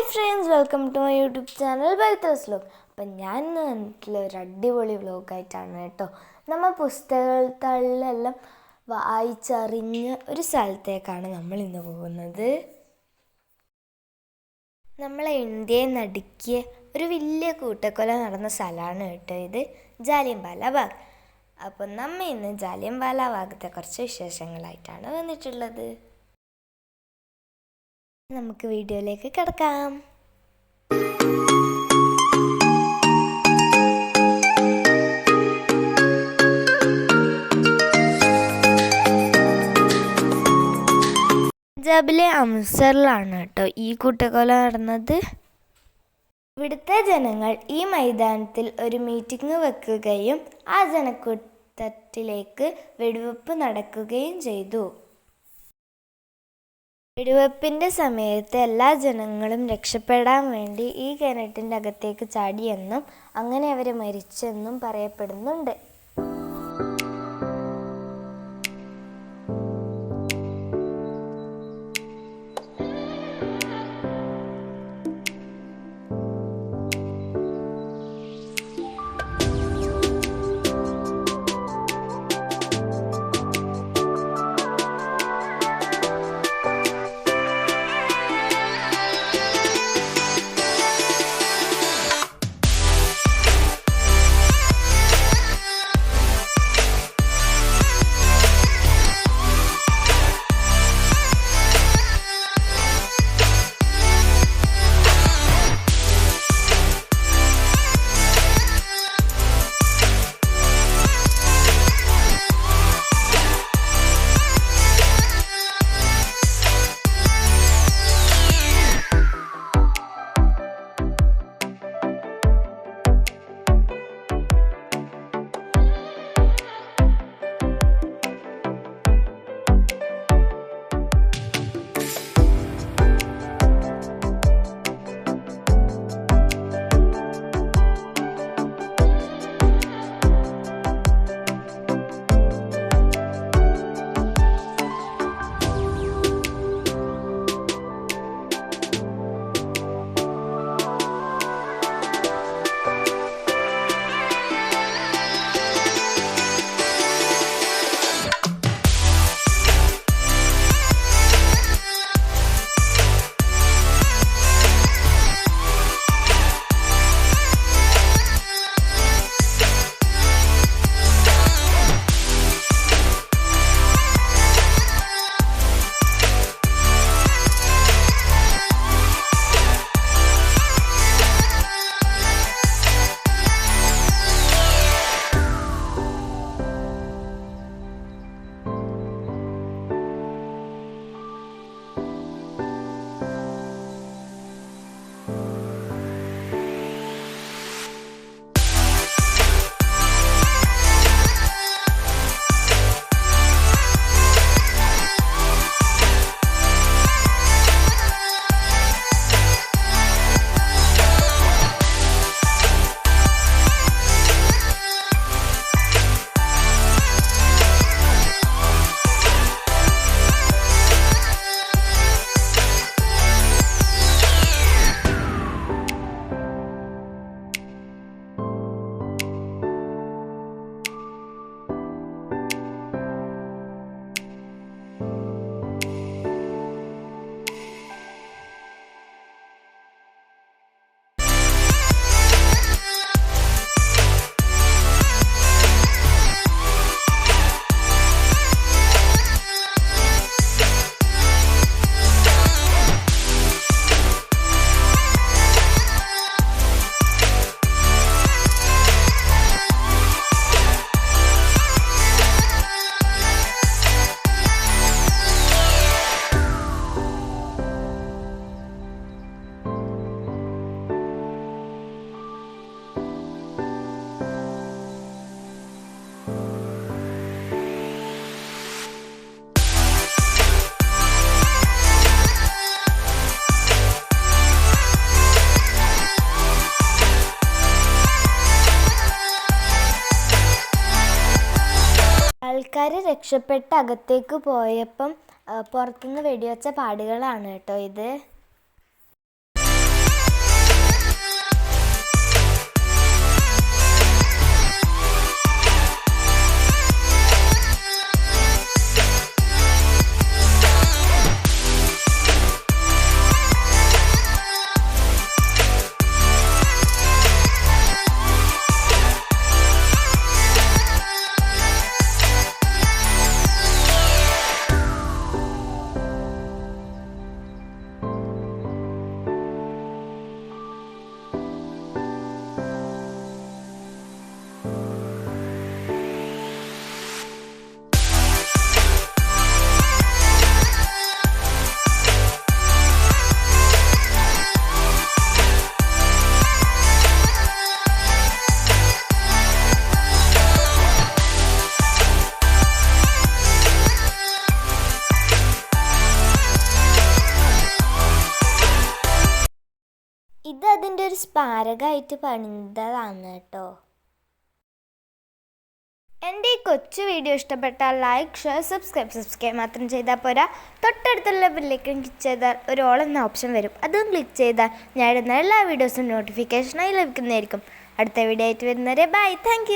Hi friends welcome to my YouTube channel ബൈത്തേഴ്സ് vlog. അപ്പം ഞാൻ വന്നിട്ടുള്ള ഒരു അടിപൊളി വ്ലോഗായിട്ടാണ് കേട്ടോ. നമ്മൾ പുസ്തകങ്ങളിലെല്ലാം വായിച്ചറിഞ്ഞ ഒരു സ്ഥലത്തേക്കാണ് നമ്മൾ ഇന്ന് പോകുന്നത്. നമ്മളെ ഇന്ത്യയെ നടുക്കിയ ഒരു വലിയ കൂട്ടക്കൊല നടന്ന സ്ഥലമാണ് കേട്ടോ ഇത് ജാലിയൻവാല ബാഗ്. അപ്പം നമ്മ ഇന്ന് ജാലിയൻവാല ബാഗത്തെ കുറച്ച് വിശേഷങ്ങളായിട്ടാണ് വന്നിട്ടുള്ളത്. നമുക്ക് വീഡിയോയിലേക്ക് കിടക്കാം. പഞ്ചാബിലെ അമൃത്സറിലാണ് കേട്ടോ ഈ കൂട്ടക്കൊല നടന്നത്. ഇവിടുത്തെ ജനങ്ങൾ ഈ മൈതാനത്തിൽ ഒരു മീറ്റിംഗ് വെക്കുകയും ആ ജനക്കൂട്ടത്തിലേക്ക് വെടിവെപ്പ് നടക്കുകയും ചെയ്തു. വെടിവെപ്പിന്റെ സമയത്ത് എല്ലാ ജനങ്ങളും രക്ഷപ്പെടാൻ വേണ്ടി ഈ കിണറ്റിന്റെ അകത്തേക്ക് ചാടിയെന്നും അങ്ങനെ അവർ മരിച്ചെന്നും പറയപ്പെടുന്നുണ്ട്. ആൾക്കാർ രക്ഷപ്പെട്ട് അകത്തേക്ക് പോയപ്പം പുറത്തുനിന്ന് വെടിവെച്ച പാടുകളാണ് കേട്ടോ ഇത്. ഇത് അതിന്റെ ഒരു സ്മാരകമായിട്ട് പണിതതാണ് കേട്ടോ. എന്റെ ഈ കൊച്ചു വീഡിയോ ഇഷ്ടപ്പെട്ടാൽ ലൈക്ക് ഷെയർ സബ്സ്ക്രൈബ് സബ്സ്ക്രൈബ് മാത്രം ചെയ്താൽ പോരാ. തൊട്ടടുത്തുള്ള ബില്ലേക്കും ക്ലിക്ക് ചെയ്താൽ ഒരു ഓൾ എന്ന ഓപ്ഷൻ വരും. അതും ക്ലിക്ക് ചെയ്താൽ ഞാൻ എല്ലാ വീഡിയോസും നോട്ടിഫിക്കേഷനായി ലഭിക്കുന്നതായിരിക്കും. അടുത്ത വീഡിയോ ആയിട്ട് വരുന്നവരെ ബൈ താങ്ക്